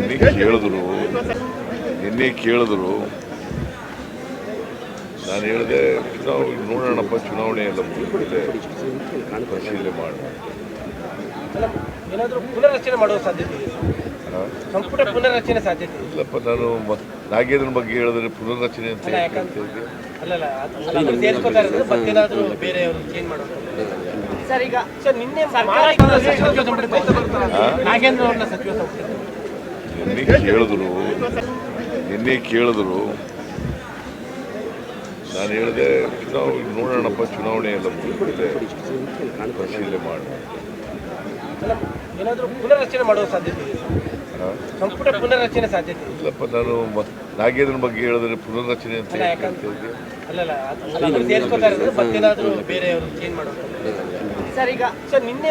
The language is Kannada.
ನಿನ್ನೆ ಕೇಳಿದ್ರು ನಿನ್ನೆ ಕೇಳಿದ್ರು. ನಾನು ಹೇಳಿದೆ ಚುನಾವಣೆ ನೋಡೋಣಪ್ಪ ಚುನಾವಣೆ ಎಲ್ಲ ಮುಗಿದ್ಮೇಲೆ ಪರಿಶೀಲನೆ ಮಾಡೋಣ ಸಾಧ್ಯತೆ ಇದೆ? ಸಂಪುಟ ಪುನರ್ರಚನೆ ಸಾಧ್ಯತೆ ಇಲ್ಲಪ್ಪ ನಾನು ನಾಗೇಂದ್ರ ನಾಗೇಂದ್ರನ ಬಗ್ಗೆ ಹೇಳಿದ್ರೆ ಪುನರ್ರಚನೆ ಅಂತ ಹೇಳ್ತಾ ಇದ್ದೆ? ಸರ್ ಈಗ ಸರ್ ನಿನ್ನೆ? ನಾಗೇಂದ್ರ ಅವ್ರನ್ನ ಸಚಿವ ನಿನ್ನೆ ಕೇಳಿದ್ರು. ನಿನ್ನೆ ಕೇಳಿದ್ರು. ನಾನು ಹೇಳಿದೆ ಚುನಾವಣೆ ನೋಡೋಣಪ್ಪ ಚುನಾವಣೆ ಎಲ್ಲ ಮುಗಿದ್ಮೇಲೆ ಪರಿಶೀಲನೆ ಮಾಡೋಣ ಏನಾದ್ರೂ ಪುನರ್ರಚನೆ ಮಾಡುವ ಸಾಧ್ಯತೆ ಸಂಪುಟ ಪುನರ್ರಚನೆ ಸಾಧ್ಯತೆ ಇಲ್ಲಪ್ಪ ನಾನು ನಾಗೇಂದ್ರ ನಾಗೇಂದ್ರನ ಬಗ್ಗೆ ಹೇಳಿದ್ರೆ ಪುನರ್ರಚನೆ ಅಂತ? ಅಲ್ಲಲ್ಲ ಮತ್ತೇನಾದ್ರೂ ಬೇರೆ ಅವರು ಚೇಂಜ್ ಮಾಡೋದು ಸರ್ ಈಗ ಸರ್ ನಿನ್ನೆ